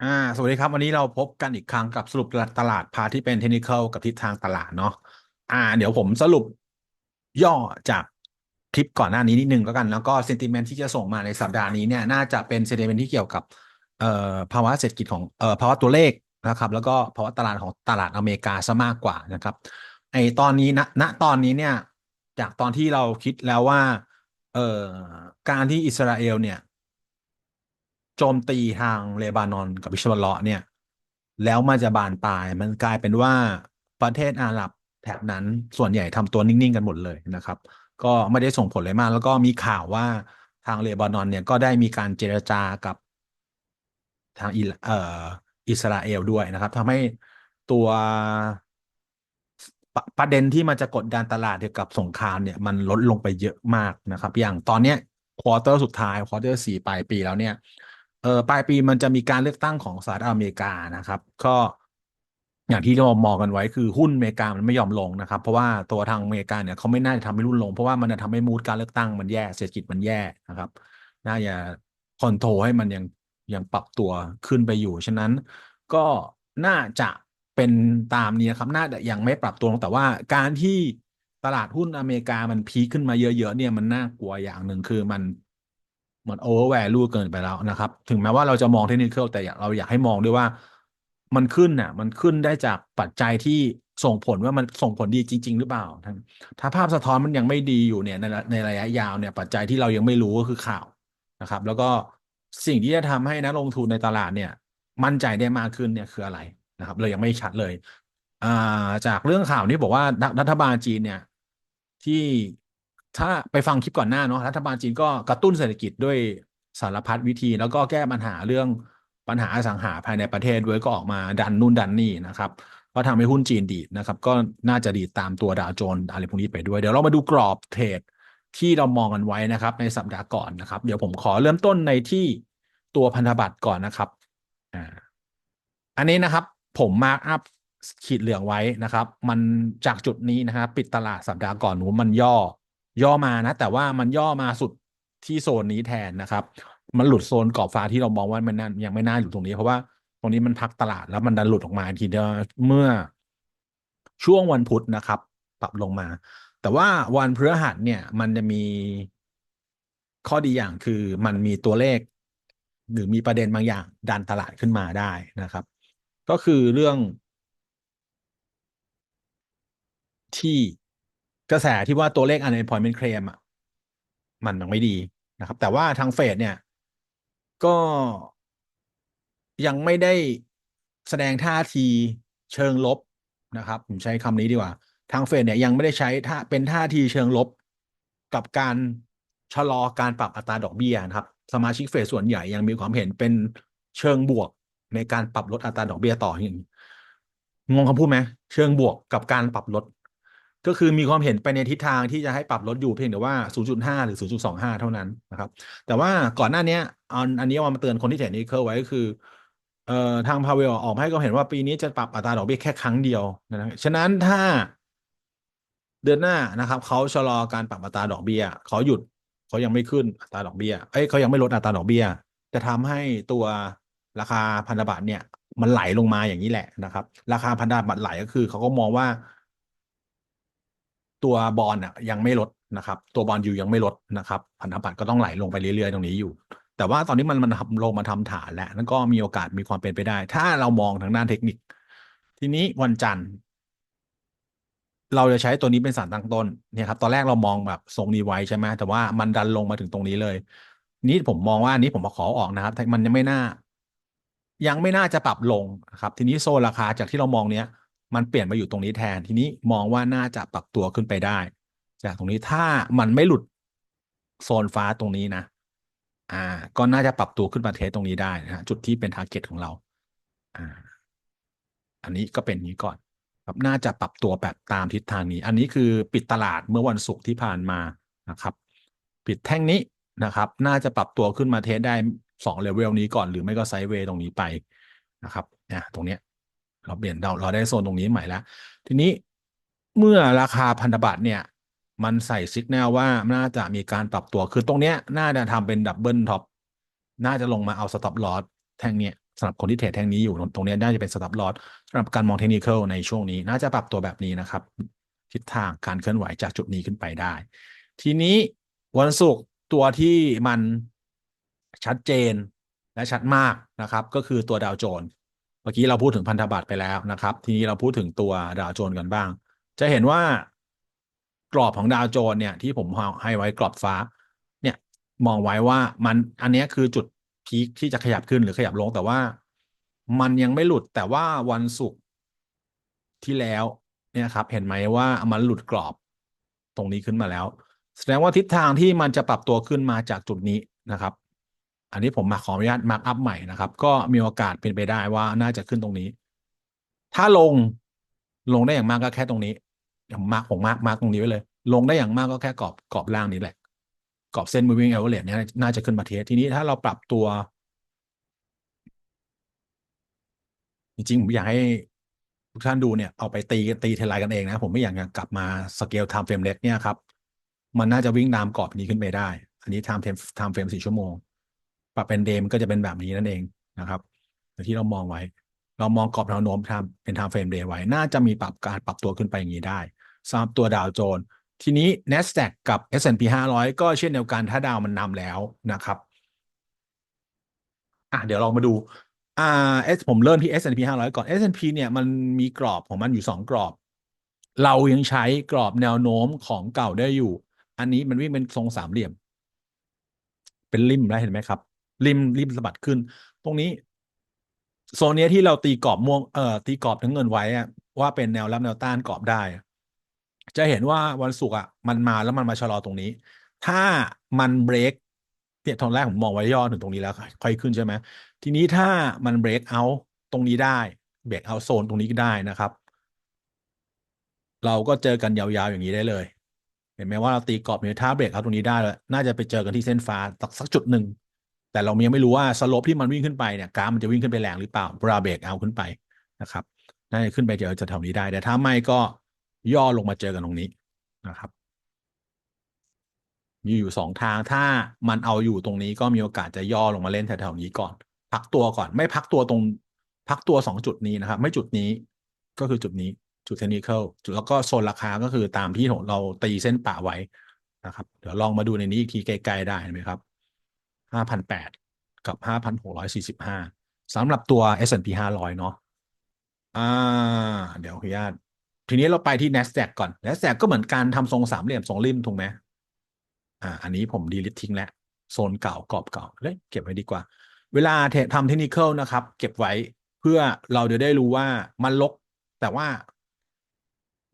อ่า สวัสดีครับ วันนี้เราพบกันอีกครั้งกับสรุปตลาดพาที่เป็นเทคนิคอลกับทิศทางตลาดเนาะอ่า เดี๋ยวผมสรุปย่อจากคลิปก่อนหน้านี้นิดนึงแล้วกัน แล้วก็เซนติเมนต์ที่จะส่งมาในสัปดาห์นี้เนี่ยน่าจะเป็นเซนติเมนต์ที่เกี่ยวกับเอ่อภาวะเศรษฐกิจของเอ่อภาวะตัวเลขนะครับ แล้วก็ภาวะตลาดของตลาดอเมริกาซะมากกว่านะครับไอตอนนี้ณณตอนนี้เนี่ย จากตอนที่เราคิดแล้วว่าเอ่อการที่อิสราเอลเนี่ย โจมตีทางเลบานอนกับอิสราเอลเนี่ย แล้วมันจะบานปลายมันกลายเป็นว่าประเทศอาหรับแถบนั้นส่วนใหญ่ทำตัวนิ่ง ๆ กันหมดเลยนะครับ ก็ไม่ได้ส่งผลอะไรมาก แล้วก็มีข่าวว่าทางเลบานอนเนี่ยก็ได้มีการเจรจากับทางอิเอ่ออิสราเอลด้วยนะครับทำให้ตัวปประเด็นที่มันจะกดดันตลาดเกี่ยวกับสงครามเนี่ยมันลดลงไปเยอะมากนะครับ อย่างตอนเนี้ยควอเตอร์สุดท้ายควอเตอร์สี่ปลายปีแล้วเนี่ย เออปลายปีมันจะมีการเลือกตั้งของสหรัฐอเมริกานะครับ ก็อย่างที่เรามองกันไว้คือหุ้นอเมริกามันไม่ยอมลงนะครับ เพราะว่าตัวทางอเมริกาเนี่ยเขาไม่น่าจะทำให้รุ่นลง เพราะว่ามันจะทำให้มูดการเลือกตั้งมันแย่เศรษฐกิจมันแย่นะครับ น่าจะคอนโทรลให้มันยังยังปรับตัวขึ้นไปอยู่ ฉะนั้นก็น่าจะเป็นตามนี้นะครับ น่าจะยังไม่ปรับตัวลงแต่ว่าการที่ตลาดหุ้นอเมริกามันพีขึ้นมาเยอะๆเนี่ยมันน่ากลัวอย่างหนึ่งคือมัน เหมือนโอเวอร์แวลูเกินไปแล้วนะครับ ถึงแม้ว่าเราจะมองเทคนิคแต่อยากเราอยากให้มองด้วยว่า มันขึ้นน่ะ มันขึ้นได้จากปัจจัยที่ส่งผลว่ามันส่งผลดีจริง ๆ หรือเปล่า ถ้าภาพสะท้อนมันยังไม่ดีอยู่เนี่ยในในระยะยาวเนี่ยปัจจัยที่เรายังไม่รู้ก็คือข่าวนะครับ แล้วก็สิ่งที่จะทำให้นักลงทุนในตลาดเนี่ย มั่นใจได้มากขึ้นเนี่ยคืออะไรนะครับเรายังไม่ชัดเลยอ่าจากเรื่องข่าวนี้บอกว่ารัฐบาลจีนเนี่ย ที่ ถ้าไปฟังคลิปก่อนหน้าเนาะรัฐบาลจีนก็กระตุ้นเศรษฐกิจด้วยสารพัดวิธี แล้วก็แก้ปัญหาเรื่องปัญหาอสังหาภายในประเทศด้วยก็ออกมาดันนู่นดันนี่นะครับก็ทำให้หุ้นจีนดีดนะครับ ก็น่าจะดีดตามตัวดาวโจนส์อะไรพวกนี้ไปด้วย เดี๋ยวเรามาดูกรอบเทรดที่เรามองกันไว้นะครับ ในสัปดาห์ก่อนนะครับ เดี๋ยวผมขอเริ่มต้นในที่ตัวพันธบัตรก่อนนะครับอ่าอันนี้นะครับผมมาร์กอัพขีดเหลืองไว้นะครับ มันจากจุดนี้นะครับปิดตลาดสัปดาห์ก่อนหนูมันย่อ ย่อมานะ แต่ว่ามันย่อมาสุดที่โซนนี้แทนนะครับ มันหลุดโซนกรอบฟ้าที่เรามองว่ามันยังไม่น่าอยู่ตรงนี้ เพราะว่าตรงนี้มันพักตลาดแล้วมันดันหลุดออกมาทีเดียวเมื่อช่วงวันพุธนะครับ ปรับลงมา แต่ว่าวันพฤหัสเนี่ย มันจะมีข้อดีอย่างคือมันมีตัวเลข หรือมีประเด็นบางอย่าง ดันตลาดขึ้นมาได้นะครับ ก็คือเรื่องที่ กระแสที่ว่าตัวเลข unemployment claim อะมันยังไม่ดีนะครับ แต่ว่าทางเฟดเนี่ย ก็ยังไม่ได้แสดงท่าทีเชิงลบนะครับ ผมใช้คำนี้ดีกว่า ทางเฟดเนี่ยยังไม่ได้ใช้ท่าเป็นท่าทีเชิงลบ กับการชะลอการปรับอัตราดอกเบี้ยนะครับ สมาชิกเฟดส่วนใหญ่ยังมีความเห็นเป็นเชิงบวกในการปรับลดอัตราดอกเบี้ยต่ออย่างงงคำพูดไหมเชิงบวกกับการปรับลด ก็คือมีความเห็นไปในทิศทางที่จะให้ปรับลดอยู่เพียงแต่ว่า 0.5 หรือ 0.25 เท่านั้นนะครับ แต่ว่าก่อนหน้านี้อันอันนี้มาเตือนคนที่เทรดนิเคอร์ไว้ก็คือเอ่อทางพาเวลออกมาให้ความเห็นว่าปีนี้จะปรับอัตราดอกเบี้ยแค่ครั้งเดียวนะครับฉะนั้นถ้าเดือนหน้านะครับเขาชะลอการปรับอัตราดอกเบี้ยเขาหยุดเขายังไม่ขึ้นอัตราดอกเบี้ยเอ้ยเขายังไม่ลดอัตราดอกเบี้ย จะทำให้ตัวราคาพันธบัตรเนี่ยมันไหลลงมาอย่างนี้แหละนะครับ ราคาพันธบัตรไหลก็คือเขาก็มองว่า ตัวบอลอะยังไม่ลดนะครับ ตัวบอลอยู่ยังไม่ลดนะครับพันธบัตรก็ต้องไหลลงไปเรื่อยๆตรงนี้อยู่ แต่ว่าตอนนี้มันมันลงมาทำฐานแล้วนั่นก็มีโอกาสมีความเป็นไปได้ ถ้าเรามองทางด้านเทคนิค ทีนี้วันจันทร์ เราจะใช้ตัวนี้เป็นสารตั้งต้นเนี่ยครับ ตอนแรกเรามองแบบทรงนี้ไว้ใช่ไหมแต่ว่ามันดันลงมาถึงตรงนี้เลย นี้ผมมองว่านี้ผมมาขอออกนะครับมันยังไม่น่า ยังไม่น่าจะปรับลงครับ ทีนี้โซนราคาจากที่เรามองเนี้ย มันเปลี่ยนมาอยู่ตรงนี้แทนทีนี้มองว่าน่าจะปรับตัวขึ้นไปได้ จากตรงนี้ถ้ามันไม่หลุดโซนฟ้าตรงนี้นะ อ่า ก็น่าจะปรับตัวขึ้นมาเทสตรงนี้ได้นะจุดที่เป็นทาร์เก็ตของเรา อ่า อันนี้ก็เป็นนี้ก่อน ครับน่าจะปรับตัวแบบตามทิศทางนี้ อันนี้คือปิดตลาดเมื่อวันศุกร์ที่ผ่านมานะครับ ปิดแท่งนี้นะครับ น่าจะปรับตัวขึ้นมาเทสได้สองเลเวลนี้ก่อน หรือไม่ก็ไซด์เวย์ตรงนี้ไปนะครับเนี่ยตรงเนี้ย เราเปลี่ยนเราเราได้โซนตรงนี้ใหม่แล้วทีนี้เมื่อราคาพันธบัตรเนี่ย มันใส่สิกแนลว่าน่าจะมีการปรับตัวคือตรงเนี้ยน่าจะทำเป็นดับเบิลท็อปน่าจะลงมาเอาสต็อปลอสแท่งเนี้ยสำหรับคนที่เทรดแท่งนี้อยู่ตรงนี้น่าจะเป็นสต็อปลอสสำหรับการมองเทคนิคในช่วงนี้ น่าจะปรับตัวแบบนี้นะครับ ทิศทางการเคลื่อนไหวจากจุดนี้ขึ้นไปได้ ทีนี้วันศุกร์ตัวที่มันชัดเจนและชัดมากนะครับ ก็คือตัวดาวโจนส์ เมื่อกี้เราพูดถึงพันธบัตรไปแล้วนะครับ ทีนี้เราพูดถึงตัวดาวโจนส์กันบ้าง จะเห็นว่ากรอบของดาวโจนส์เนี่ยที่ผมให้ไว้กรอบฟ้า เนี่ยมองไว้ว่ามันอันนี้คือจุดพีคที่จะขยับขึ้นหรือขยับลงแต่ว่า มันยังไม่หลุดแต่ว่าวันศุกร์ที่แล้วเนี่ยครับ เห็นไหมว่ามันหลุดกรอบตรงนี้ขึ้นมาแล้ว แสดงว่าทิศทางที่มันจะปรับตัวขึ้นมาจากจุดนี้นะครับ อันนี้ผมมาขออนุญาตมาร์กอัพใหม่นะครับ ก็มีโอกาสเป็นไปได้ว่าน่าจะขึ้นตรงนี้ ถ้าลงลงได้อย่างมากก็แค่ตรงนี้ผมมาร์กผมมาร์กมาร์กตรงนี้ไว้เลย ลงได้อย่างมากก็แค่กรอบกรอบล่างนี้แหละกรอบเส้น moving average เนี่ยน่าจะขึ้นมาเทสทีนี้ถ้าเราปรับตัว จริงๆ ผมอยากให้ทุกท่านดูเนี่ยเอาไปตีตีเทลายกันเองนะ ผมไม่อยากจะกลับมาสเกล time frame เล็กเนี่ยครับ มันน่าจะวิ่งตามกรอบนี้ขึ้นไปได้ อันนี้ time frame time frame สี่ชั่วโมง ปรับเป็นเดมก็จะเป็นแบบนี้นั่นเองนะครับอย่ที่เรามองไว้ เรามองกรอบแนวโน้มทำเป็น time frame day ไว้ น่าจะมีปรับการปรับตัวขึ้นไปอย่างนี้ได้สำหรับตัวดาวโจนส์ทีนี้ NASDAQ กับ S&P 500 ก็เช่นเดียวกันถ้าดาวมันนำแล้วนะครับอะเดี๋ยวเรามาดูอ่า S ผมเริ่มที่ S&P 500 ก่อน S&P เนี่ยมันมีกรอบของมันอยู่สองกรอบ เรายังใช้กรอบแนวโน้มของเก่าได้อยู่ อันนี้มันวิ่งเป็นทรงสามเหลี่ยม เป็นริมแล้วเห็นไหมครับ ริมริมสะบัดขึ้น ตรงนี้ โซนนี้ที่เราตีกรอบม่วงเอ่อตีกรอบทั้งเงินไว้อะว่าเป็นแนวรับแนวต้านกรอบได้ จะเห็นว่าวันศุกร์อะมันมาแล้วมันมาชะลอตรงนี้ ถ้ามันเบรกเนี่ยตอนแรกผมมองไว้ย่อถึงตรงนี้แล้ว ค่อยขึ้นใช่ไหมทีนี้ถ้ามันเบรกเอาตรงนี้ได้เบรกเอาโซนตรงนี้ก็ได้นะครับ เราก็เจอกันยาวๆอย่างนี้ได้เลยเห็นไหมว่าเราตีกรอบเนี่ยถ้าเบรกเอาตรงนี้ได้แล้วน่าจะไปเจอกันที่เส้นฟ้าสักสักจุดหนึ่ง แต่เรายังไม่รู้ว่าสโลปที่มันวิ่งขึ้นไปเนี่ยกราฟมันจะวิ่งขึ้นไปแรงหรือเปล่าเวลาเบรกเอาขึ้นไปนะครับน่าจะขึ้นไปเจอจะแถวนี้ได้ แต่ถ้าไม่ก็ย่อลงมาเจอกันตรงนี้นะครับมีอยู่สองทางถ้ามันเอาอยู่ตรงนี้ก็มีโอกาสจะย่อลงมาเล่นแถวๆนี้ก่อน พักตัวก่อน ไม่พักตัวตรงพักตัวสองจุดนี้นะครับ ไม่จุดนี้ก็คือจุดนี้จุดเทคนิคจุดแล้วก็โซนราคาก็คือตามที่เราตีเส้นป่าไว้นะครับ เดี๋ยวลองมาดูในนี้อีกทีไกลๆได้ไหมครับ ห้าพันแปดกับห้าพันหกร้อยสี่สิบห้าสำหรับตัว S&P ห้าร้อยเนาะอ่า เดี๋ยวขออนุญาตทีนี้เราไปที่ NASDAQ ก่อน NASDAQ ก็เหมือนการทำทรงสามเหลี่ยมทรงริมถูกไหมอ่า อันนี้ผมดีลิททิ้งแล้วโซนเก่ากรอบเก่าเลยเก็บไว้ดีกว่า เวลาทำเทคนิคนะครับ เก็บไว้เพื่อเราจะได้รู้ว่ามันลก แต่ว่า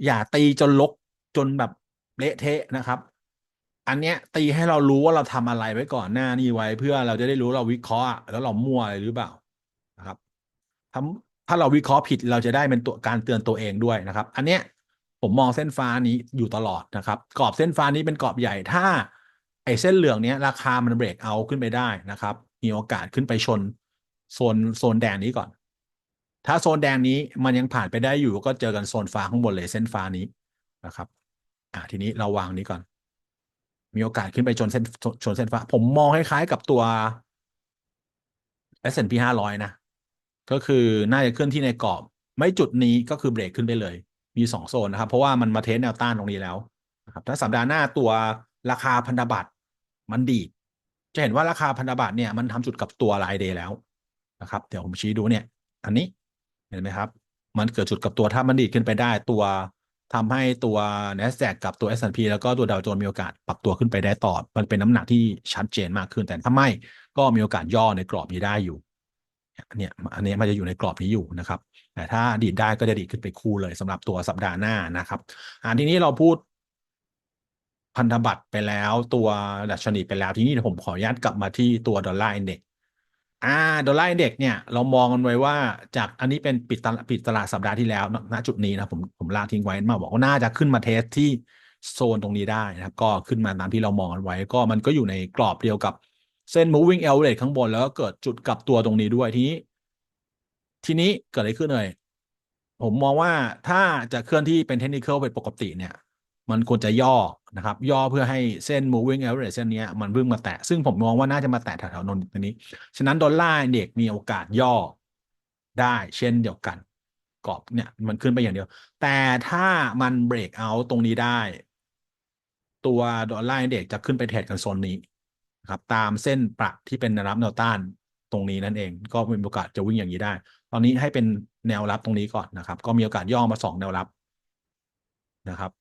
อย่าตีจนลกจนแบบเละเทะนะครับ อันเนี้ยตีให้เรารู้ว่าเราทำอะไรไว้ก่อนหน้านี้ไว้ เพื่อเราจะได้รู้เราวิเคราะห์แล้วเรามั่วอะไรหรือเปล่านะครับถ้าถ้าเราวิเคราะห์ผิดเราจะได้เป็นตัวการเตือนตัวเองด้วยนะครับ อันเนี้ยผมมองเส้นฟ้านี้อยู่ตลอดนะครับ กรอบเส้นฟ้านี้เป็นกรอบใหญ่ถ้า ไอ้เส้นเหลืองเนี้ยราคามันเบรกเอาขึ้นไปได้นะครับ มีโอกาสขึ้นไปชนโซนโซนแดงนี้ก่อน ถ้าโซนแดงนี้มันยังผ่านไปได้อยู่ก็เจอกันโซนฟ้าข้างบนเลยเส้นฟ้านี้นะครับ อ่าทีนี้เราวางนี้ก่อน มีโอกาสขึ้นไปชนเส้นชนเส้นฟ้า ผมมองคล้ายๆกับตัว S&P 500 นะ ก็คือน่าจะเคลื่อนที่ในกรอบ ไม่จุดนี้ก็คือเบรกขึ้นไปเลย มีสองโซนนะครับ เพราะว่ามันมาเทสแนวต้านตรงนี้แล้วนะครับถ้าสัปดาห์หน้าตัวราคาพันธบัตรมันดีดจะเห็นว่าราคาพันธบัตรเนี่ยมันทำจุดกับตัวรายเดย์แล้วนะครับ เดี๋ยวผมชี้ดูเนี่ย อันนี้เห็นไหมครับ มันเกิดจุดกับตัวถ้ามันดีดขึ้นไปได้ตัว ทำให้ตัว NASDAQ กับตัว S&P แล้วก็ตัวดาวโจนส์มีโอกาสปรับตัวขึ้นไปได้ต่อ มันเป็นน้ำหนักที่ชัดเจนมากขึ้น แต่ถ้าไม่ก็มีโอกาสย่อในกรอบนี้ได้อยู่เนี่ยอันนี้มันจะอยู่ในกรอบนี้อยู่นะครับ แต่ถ้าดีดได้ก็จะดีดขึ้นไปคู่เลยสำหรับตัวสัปดาห์หน้านะครับอันทีนี้เราพูดพันธบัตรไปแล้วตัวดัชนีไปแล้วทีนี้ผมขออนุญาตกลับมาที่ตัวดอลลาร์อินเด็ก อ่าดอลลาร์อินเด็กเนี่ย เรามองกันไว้ว่าจากอันนี้เป็นปิดตลาดปิดตลาดสัปดาห์ที่แล้วณจุดนี้นะผมผมลากทิ้งไว้มาบอกว่าน่าจะขึ้นมาเทสที่โซนตรงนี้ได้นะครับ ก็ขึ้นมาตามที่เรามองกันไว้ ก็มันก็อยู่ในกรอบเดียวกับเส้น moving average ข้างบนแล้วก็เกิดจุดกลับตัวตรงนี้ด้วยทีนี้ ทีนี้เกิดอะไรขึ้นเลย ผมมองว่าถ้าจะเคลื่อนที่เป็นเทคนิคเป็นปกติเนี่ย มันควรจะย่อนะครับ ย่อเพื่อให้เส้น moving average เส้นนี้มันเพิ่งมาแตะ ซึ่งผมมองว่าน่าจะมาแตะแถวๆนนตรงนี้ ฉะนั้นดอลลาร์เด็กมีโอกาสย่อได้เช่นเดียวกัน กรอบเนี่ยมันขึ้นไปอย่างเดียว แต่ถ้ามัน break out ตรงนี้ได้ ตัวดอลลาร์เด็กจะขึ้นไปเทรดกันโซนนี้นะครับตามเส้นประที่เป็นแนวรับแนวต้านตรงนี้นั่นเอง ก็มีโอกาสจะวิ่งอย่างนี้ได้ ตอนนี้ให้เป็นแนวรับตรงนี้ก่อนนะครับ ก็มีโอกาสย่อมาสองแนวรับนะครับ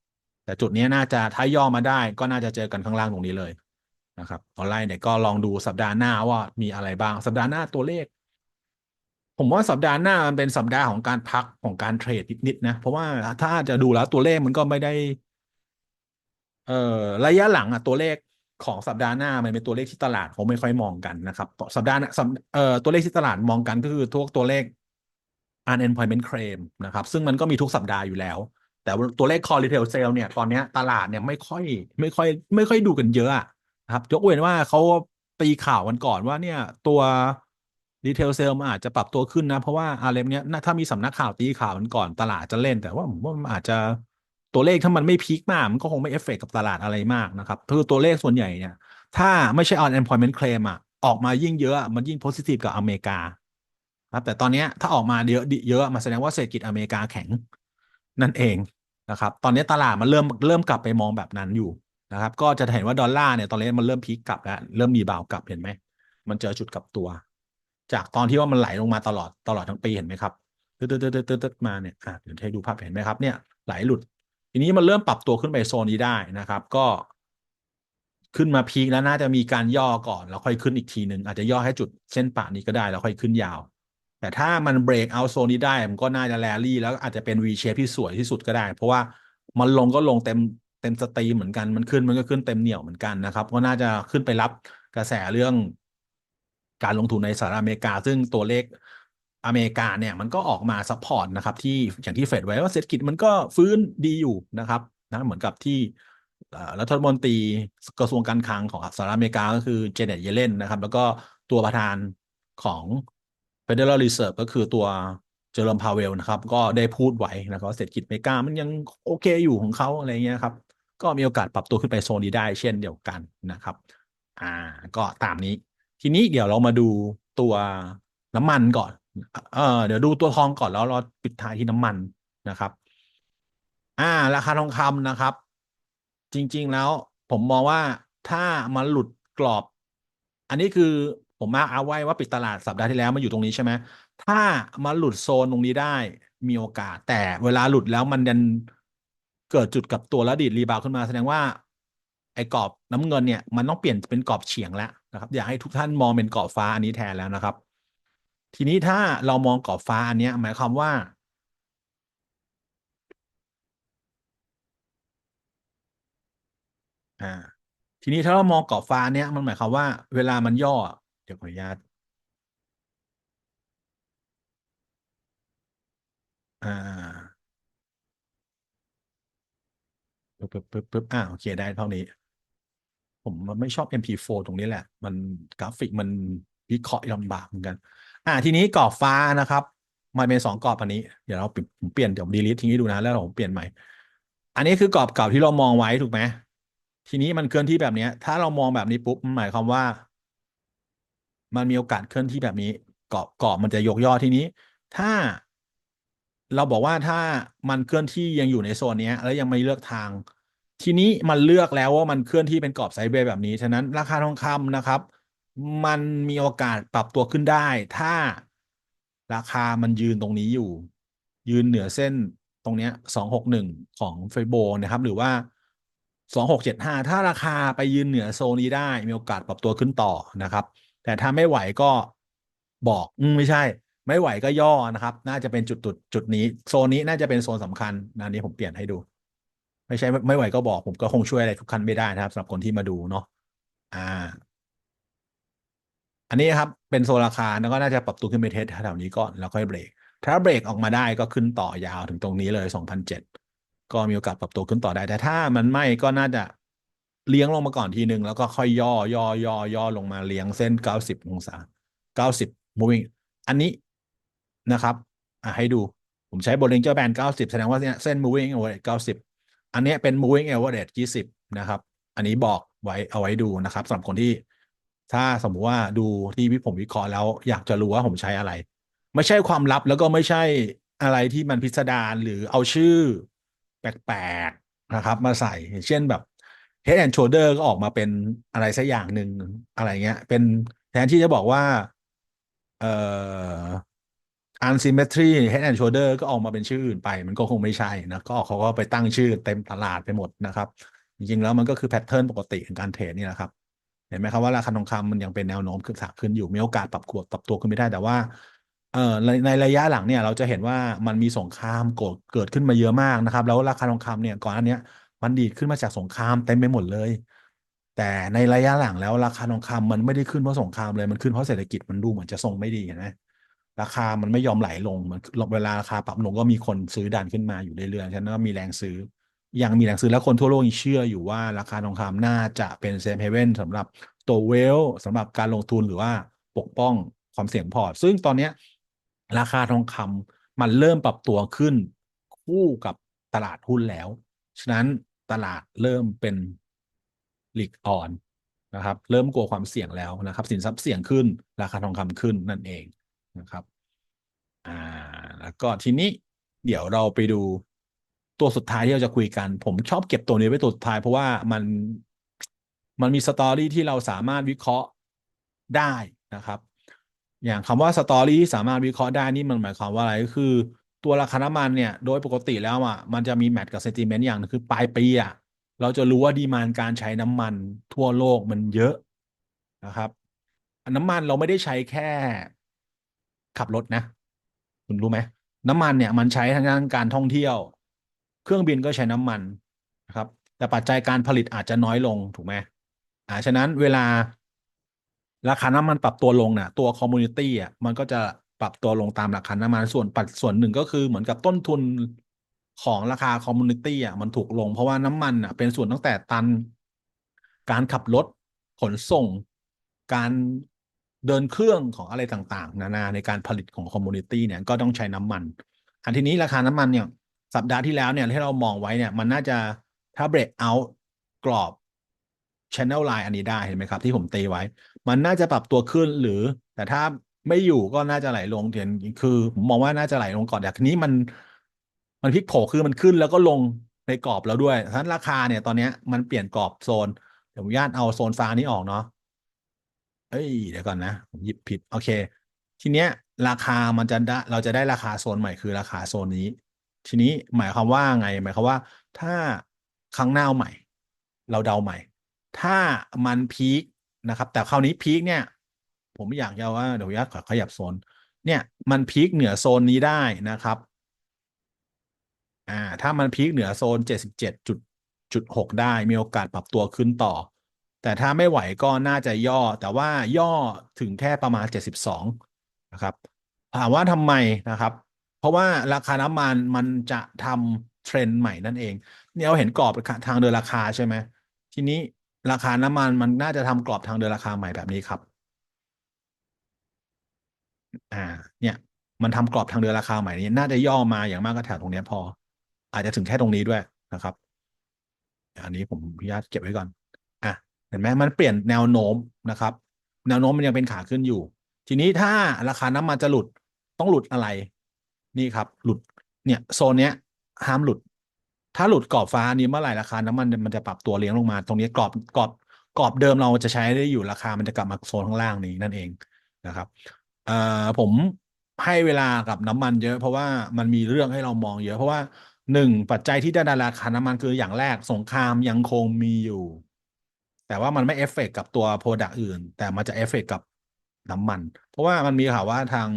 แต่จุดนี้น่าจะถ้าย่อมาได้ก็น่าจะเจอกันข้างล่างตรงนี้เลยนะครับออนไลน์เนี่ยก็ลองดูสัปดาห์หน้าว่ามีอะไรบ้าง สัปดาห์หน้าตัวเลข ผมว่าสัปดาห์หน้ามันเป็นสัปดาห์ของการพักของการเทรดนิดๆนะเพราะว่าถ้าจะดูแล้วตัวเลขมันก็ไม่ได้ เอ่อระยะหลังอะตัวเลขของสัปดาห์หน้ามันเป็นตัวเลขที่ตลาดเขาไม่ค่อยมองกันนะครับ สัปดาห์หน้าสัปเอ่อตัวเลขที่ตลาดมองกันก็คือทุกตัวเลข unemployment claim นะครับ ซึ่งมันก็มีทุกสัปดาห์อยู่แล้ว แต่ตัวเลข core retail sale เนี่ยตอนนี้ตลาดเนี่ยไม่ค่อยไม่ค่อย ไม่ค่อยดูกันเยอะนะครับยกเว้นว่าเขาตีข่าวกันก่อนว่าเนี่ยตัว retail sale มันอาจจะปรับตัวขึ้นนะ เพราะว่าอะไรเนี้ยถ้ามีสำนักข่าวตีข่าวกันก่อนตลาดจะเล่น แต่ว่าผมว่ามันอาจจะตัวเลขถ้ามันไม่พีคมาก มันก็คงไม่เอฟเฟกกับตลาดอะไรมากนะครับคือตัวเลขส่วนใหญ่เนี่ย ถ้าไม่ใช่ unemployment claim อะออกมายิ่งเยอะมันยิ่ง positive กับอเมริกาครับแต่ตอนนี้ถ้าออกมาเยอะเยอะมาแสดงว่าเศรษฐกิจอเมริกาแข็งนั่นเอง นะครับตอนนี้ตลาดมันเริ่มเริ่มกลับไปมองแบบนั้นอยู่นะครับ ก็จะเห็นว่าดอลลาร์เนี่ยตอนนี้มันเริ่มพีคกลับแล้วเริ่มมีบาวกลับเห็นไหมมันเจอจุดกลับตัว จากตอนที่ว่ามันไหลลงมาตลอดตลอดทั้งปีเห็นไหมครับตึ๊ดตึ๊ดตึ๊ดตึ๊ดตึ๊ดมาเนี่ยอะเดี๋ยวให้ดูภาพเห็นไหมครับเนี่ยไหลหลุด ทีนี้มันเริ่มปรับตัวขึ้นไปโซนนี้ได้นะครับ ก็ขึ้นมาพีคแล้วน่าจะมีการย่อก่อนแล้วค่อยขึ้นอีกทีหนึ่งอาจจะย่อให้จุดเส้นป่านี้ก็ได้แล้วค่อยขึ้นยาว แต่ถ้ามันเบรกเอาโซนนี้ได้ มันก็น่าจะแรลลี่ แล้วอาจจะเป็น V shape ที่สวยที่สุดก็ได้ เพราะว่ามันลงก็ลงเต็มเต็มสตรีมเหมือนกันมันขึ้นมันก็ขึ้นเต็มเหนี่ยวเหมือนกันนะครับ ก็น่าจะขึ้นไปรับกระแสเรื่องการลงทุนในสหรัฐอเมริกา ซึ่งตัวเลขอเมริกาเนี่ยมันก็ออกมาซัพพอร์ตนะครับที่อย่างที่เฟดไว้ว่าเศรษฐกิจมันก็ฟื้นดีอยู่นะครับนะเหมือนกับที่รัฐมนตรีกระทรวงการคลังของสหรัฐอเมริกาก็คือเจเน็ตเยเลนนะครับ แล้วก็ตัวประธานของ Federal Reserve ก็คือตัวเจอร์มพาเวลนะครับ ก็ได้พูดไว้นะครับเศรษฐกิจเมกามันยังโอเคอยู่ของเขาอะไรเงี้ยครับ ก็มีโอกาสปรับตัวขึ้นไปโซนนี้ได้เช่นเดียวกันนะครับ อ่า ก็ตามนี้ ทีนี้เดี๋ยวเรามาดูตัวน้ำมันก่อน เออเดี๋ยวดูตัวทองก่อนแล้วเราปิดท้ายที่น้ำมันนะครับ อ่า ราคาทองคำนะครับ จริง ๆแล้วผมมองว่าถ้ามันหลุดกรอบ อันนี้คือ ผมมาเอาไว้ว่าปิดตลาดสัปดาห์ที่แล้วมันอยู่ตรงนี้ใช่ไหมถ้ามันหลุดโซนตรงนี้ได้มีโอกาส แต่เวลาหลุดแล้วมันดันเกิดจุดกับตัวแล้วดีดรีบาวขึ้นมาแสดงว่า ไอ้กรอบน้ำเงินเนี่ยมันต้องเปลี่ยนเป็นกรอบเฉียงแล้วนะครับ อยากให้ทุกท่านมองเป็นกรอบฟ้าอันนี้แทนแล้วนะครับ ทีนี้ถ้าเรามองกรอบฟ้าอันนี้หมายความว่าอ่าทีนี้ถ้าเรามองกรอบฟ้าเนี้ยมันหมายความว่าเวลามันย่อ เดี๋ยวขออนุญาตอ่าปึ๊บปึ๊บปึ๊บปึ๊บอ่าโอเคได้เท่านี้ ผมมันไม่ชอบ MP4 ตรงนี้แหละ มันกราฟิกมันวิเคราะห์ลำบากเหมือนกัน อ่า ทีนี้กรอบฟ้านะครับ มันเป็นสองกรอบอันนี้ เดี๋ยวเราผมเปลี่ยนเดี๋ยวดีลิททิ้งให้ดูนะ แล้วผมเปลี่ยนใหม่ อันนี้คือกรอบเก่าที่เรามองไว้ถูกไหมทีนี้มันเคลื่อนที่แบบนี้ ถ้าเรามองแบบนี้ปุ๊บมันหมายความว่า มันมีโอกาสเคลื่อนที่แบบนี้กรอบกรอบมันจะยกย่อทีนี้ ถ้าเราบอกว่าถ้ามันเคลื่อนที่ยังอยู่ในโซนนี้แล้วยังไม่เลือกทาง ทีนี้มันเลือกแล้วว่ามันเคลื่อนที่เป็นกรอบไซด์เวย์แบบนี้ ฉะนั้นราคาทองคำนะครับ มันมีโอกาสปรับตัวขึ้นได้ ถ้าราคามันยืนตรงนี้อยู่ ยืนเหนือเส้นตรงเนี้ยสองหกหนึ่งของเฟโบนะครับ หรือว่าสองหกเจ็ดห้าถ้าราคาไปยืนเหนือโซนนี้ได้ มีโอกาสปรับตัวขึ้นต่อนะครับ แต่ถ้าไม่ไหวก็บอกอืมไม่ใช่ ไม่ไหวก็ย่อนะครับ น่าจะเป็นจุดจุดจุดนี้ โซนนี้น่าจะเป็นโซนสำคัญนะนี้ผมเปลี่ยนให้ดู ไม่ใช่ไม่ไหวก็บอก ผมก็คงช่วยอะไรทุกคันไม่ได้นะครับสำหรับคนที่มาดูเนาะอ่า อันนี้ครับเป็นโซนราคาแล้วก็น่าจะปรับตัวขึ้นไปเทสแถวนี้ก่อนแล้วค่อยเบรกถ้าเบรกออกมาได้ก็ขึ้นต่อยาวถึงตรงนี้เลย 2,007 ก็มีโอกาสปรับตัวขึ้นต่อได้ แต่ถ้ามันไม่ก็น่าจะ เลี้ยงลงมาก่อนทีหนึ่งแล้วก็ค่อยย่อย่อย่อย่อลงมาเลี้ยงเส้น90องศา90 moving อันนี้นะครับอะให้ดูผมใช้บนเลนเจอร์แบน90 แสดงว่าเส้น moving average 90 อันนี้เป็น moving average 20 นะครับ อันนี้บอกไว้เอาไว้ดูนะครับสำหรับคนที่ ถ้าสมมุติว่าดูที่วิผมวิเคราะห์แล้ว อยากจะรู้ว่าผมใช้อะไร ไม่ใช่ความลับแล้วก็ไม่ใช่อะไรที่มันพิสดารหรือเอาชื่อ แปลกๆนะครับ มาใส่อย่าง เช่นแบบ Head and Shoulder ก็ออกมาเป็นอะไรสักอย่างหนึ่งอะไรเงี้ย เป็นแทนที่จะบอกว่า เอ่อ unsymmetry head and shoulder ก็ออกมาเป็นชื่ออื่นไป มันก็คงไม่ใช่นะ ก็เขาก็ไปตั้งชื่อเต็มตลาดไปหมดนะครับ จริงๆแล้วมันก็คือแพทเทิร์นปกติของการเทรดนี่แหละครับ เห็นไหมครับว่าราคาทองคำมันยังเป็นแนวโน้มขึ้นขาขึ้นอยู่มีโอกาสปรับขวดปรับตัวขึ้นไม่ได้แต่ว่าเอ่อในในระยะหลังเนี่ยเราจะเห็นว่ามันมีสงครามเกิดเกิดขึ้นมาเยอะมากนะครับ แล้วราคาทองคำเนี่ยก่อนอันเนี้ย มันดีดขึ้นมาจากสงครามเต็มไปหมดเลย แต่ในระยะหลังแล้วราคาทองคำมันไม่ได้ขึ้นเพราะสงครามเลยมันขึ้นเพราะเศรษฐกิจมันดูเหมือนจะทรงไม่ดีนไหมราคามันไม่ยอมไหลลงมันเวลาราคาปรับลงก็มีคนซื้อดันขึ้นมาอยู่เรื่อยๆฉะนั้นก็มีแรงซื้อยังมีแรงซื้อแล้วคนทั่วโลกยังเชื่ออยู่ว่าราคาทองคำน่าจะเป็นเซฟเฮเว่นสำหรับตัวเวลสำหรับการลงทุนหรือว่าปกป้องความเสี่ยงพอร์ต ซึ่งตอนนี้ราคาทองคำมันเริ่มปรับตัวขึ้นคู่กับตลาดหุ้นแล้ว ฉะนั้น ตลาดเริ่มเป็นหลีกอ่อนนะครับ เริ่มกลัวความเสี่ยงแล้วนะครับ สินทรัพย์เสี่ยงขึ้น ราคาทองคำขึ้นนั่นเองนะครับอ่าแล้วก็ทีนี้เดี๋ยวเราไปดูตัวสุดท้ายที่เราจะคุยกัน ผมชอบเก็บตัวนี้ไว้ตัวสุดท้าย เพราะว่ามันมันมีสตอรี่ที่เราสามารถวิเคราะห์ได้นะครับ อย่างคำว่าสตอรี่ที่สามารถวิเคราะห์ได้นี่มันหมายความว่าอะไรก็คือ ตัวราคาน้ำมันเนี่ยโดยปกติแล้วอะมันจะมีแมทกับเซนติเมนต์อย่างนึงคือปลายปีอะเราจะรู้ว่าดีมานการใช้น้ำมันทั่วโลกมันเยอะนะครับ น้ำมันเราไม่ได้ใช้แค่ขับรถนะ คุณรู้ไหมน้ำมันเนี่ยมันใช้ทางด้านการท่องเที่ยว เครื่องบินก็ใช้น้ำมันนะครับ แต่ปัจจัยการผลิตอาจจะน้อยลงถูกไหมอ่าฉะนั้นเวลาราคาน้ำมันปรับตัวลงเนี่ยตัวคอมมูนิตี้อะมันก็จะ ปรับตัวลงตามราคาน้ำมันส่วนปัจส่วนหนึ่งก็คือเหมือนกับต้นทุนของราคาคอมมูนิตี้อะมันถูกลง เพราะว่าน้ำมันอะเป็นส่วนตั้งแต่ตัน การขับรถขนส่ง การเดินเครื่องของอะไรต่างๆ นานาในการผลิตของคอมมูนิตี้เนี่ยก็ต้องใช้น้ำมัน อันทีนี้ราคาน้ำมันเนี่ย สัปดาห์ที่แล้วเนี่ยที่เรามองไว้เนี่ยมันน่าจะถ้า break out กรอบ channel line อันนี้ได้เห็นไหมครับ ที่ผมตีไว้ มันน่าจะปรับตัวขึ้นหรือ แต่ถ้า ไม่อยู่ก็น่าจะไหลลงเดียวคือผมมองว่าน่าจะไหลลงก่อนแต่ทีนี้มัน มันพลิกโผคือมันขึ้นแล้วก็ลงในกรอบแล้วด้วยฉะนั้นราคาเนี่ยตอนเนี้ยมันเปลี่ยนกรอบโซนเดี๋ยวผมญาตเอาโซนฟ้านี้ออกเนาะเอ้ยเดี๋ยวก่อนนะ ผมหยิบผิด โอเค ทีเนี้ย ราคามันจะได้เราจะได้ราคาโซนใหม่คือราคาโซนนี้ ทีนี้หมายความว่าไง หมายความว่า ถ้าครั้งหน้าใหม่ เราเดาใหม่ ถ้ามันพีคนะครับ แต่คราวนี้พีคเนี่ย ผมอยากจะว่าเดี๋ยวยัดขอขยับโซน เนี่ย มันพีคเหนือโซนนี้ได้นะครับอ่าถ้ามันพีคเหนือโซนเจ็ดสิบเจ็ดจุดจุดหกได้มีโอกาสปรับตัวขึ้นต่อ แต่ถ้าไม่ไหวก็น่าจะย่อ แต่ว่าย่อถึงแค่ประมาณเจ็ดสิบสองนะครับถามว่าทำไมนะครับ เพราะว่าราคาน้ำมันมันจะทำเทรนด์ใหม่นั่นเองเนี่ยเราเห็นกรอบทางเดินราคาใช่ไหมทีนี้ราคาน้ำมันมันน่าจะทำกรอบทางเดินราคาใหม่แบบนี้ครับ อ่า เนี่ยมันทำกรอบทางเดินราคาใหม่นี้น่าจะย่อมาอย่างมากก็แถวตรงนี้พอ อาจจะถึงแค่ตรงนี้ด้วยนะครับ อันนี้ผมอนุญาตเก็บไว้ก่อน อะเห็นไหมมันเปลี่ยนแนวโน้มนะครับ แนวโน้มมันยังเป็นขาขึ้นอยู่ ทีนี้ถ้าราคาน้ำมันจะหลุดต้องหลุดอะไร นี่ครับ หลุด เนี่ยโซนเนี้ยห้ามหลุด ถ้าหลุดกรอบฟ้านี้เมื่อไหร่ราคาน้ำมันมันจะปรับตัวเลี้ยงลงมา ตรงนี้กรอบกรอบกรอบเดิมเราจะใช้ได้อยู่ราคามันจะกลับมาโซนข้างล่างนี้นั่นเองนะครับ อ่อผมให้เวลากับน้ำมันเยอะ เพราะว่ามันมีเรื่องให้เรามองเยอะ เพราะว่าหนึ่งปัจจัยที่ไดันราคาน้ำมันคืออย่างแรกสงครามยังคงมีอยู่ แต่ว่ามันไม่เอฟเฟกกับตัวโปรดักต์อื่น แต่มันจะเอฟเฟกกับน้ำมัน เพราะว่ามันมีข่าวว่าทาง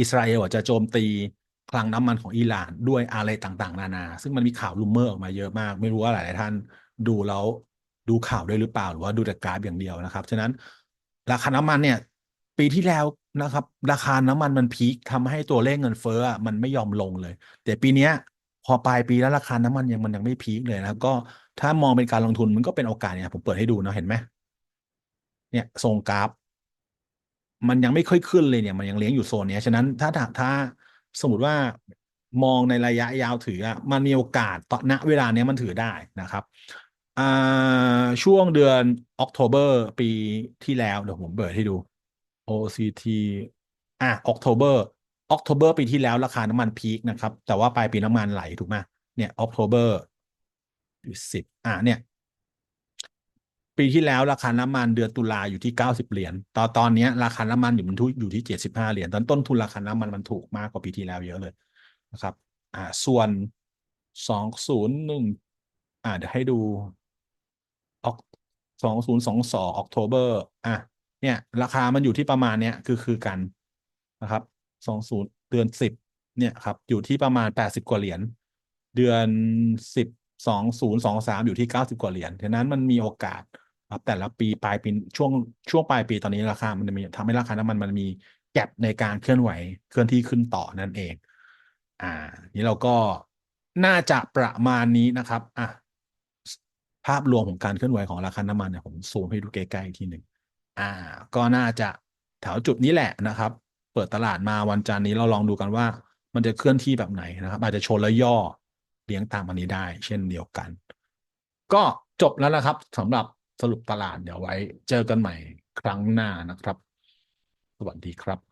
อิสราเอลจะโจมตีคลังน้ำมันของอิหร่านด้วยอะไรต่างๆ นานา ซึ่งมันมีข่าวลูมเมอร์ออกมาเยอะมาก ไม่รู้ว่าหลายท่านดูแล้วดูข่าวด้วยหรือเปล่า หรือว่าดูแต่กราฟอย่างเดียวนะครับ ฉะนั้นราคาน้ำมันเนี่ย ปีที่แล้วนะครับ ราคาน้ำมันมันพีคทำให้ตัวเลขเงินเฟ้อมันไม่ยอมลงเลย แต่ปีเนี้ยพอปลายปีแล้วราคาน้ำมันยังมันยังไม่พีคเลยนะก็ถ้ามองเป็นการลงทุนมันก็เป็นโอกาสเนี่ยผมเปิดให้ดูนะเห็นไหมเนี่ยทรงกราฟ มันยังไม่ค่อยขึ้นเลยเนี่ย มันยังเลี้ยงอยู่โซนเนี้ยฉะนั้นถ้าถ้าถาสมมติว่ามองในระยะยาวถืออะมันมีโอกาสตอนณเวลาเนี้ยมันถือได้นะครับอ่าช่วงเดือนออกโทเบอร์ปีที่แล้ว เดี๋ยวผมเปิดให้ดู OCT อะออกโทเบอร์ออกโทเบอร์ปีที่แล้วราคาน้ำมันพีคนะครับ แต่ว่าปลายปีน้ำมันไหลถูกไหมเนี่ยออกโทเบอร์สิบอะเนี่ย ปีที่แล้วราคาน้ำมันเดือนตุลาอยู่ที่เก้าสิบเหรียญตอนตอนนี้ราคาน้ำมันอยู่มันทุอยู่ที่เจ็ดสิบห้าเหรียญตอนต้นทุนราคาน้ำมันมันถูกมากกว่าปีที่แล้วเยอะเลยนะครับ อ่า ส่วนสองศูนย์หนึ่งอ่าเดี๋ยวให้ดูออกสองศูนย์สองสองออกโทเบอร์อะ เนี่ย ราคามันอยู่ที่ประมาณเนี้ยคือคือกันนะครับสองศูนย์เดือนสิบเนี่ยครับอยู่ที่ประมาณแปดสิบกว่าเหรียญเดือนสิบสองศูนย์สองสามอยู่ที่เก้าสิบกว่าเหรียญฉะนั้นมันมีโอกาสครับแต่ละปีปลายปีช่วงช่วงปลายปีตอนนี้ราคา มันมีทำให้ราคาน้ำมันมันมีแก็บในการเคลื่อนไหวเคลื่อนที่ขึ้นต่อนั่นเอง อ่า นี้เราก็น่าจะประมาณนี้นะครับ อะ ภาพรวมของการเคลื่อนไหวของราคาน้ำมันเนี่ยผมซูมให้ดูใกล้ๆอีกทีหนึ่ง อ่า ก็น่าจะแถวจุดนี้แหละนะครับ เปิดตลาดมาวันจันนี้เราลองดูกันว่า มันจะเคลื่อนที่แบบไหนนะครับ อาจจะชนแล้วย่อเลี้ยงตามอันนี้ได้ เช่นเดียวกัน ก็จบแล้วนะครับสำหรับสรุปตลาดเดี๋ยวไว้ เจอกันใหม่ครั้งหน้านะครับ สวัสดีครับ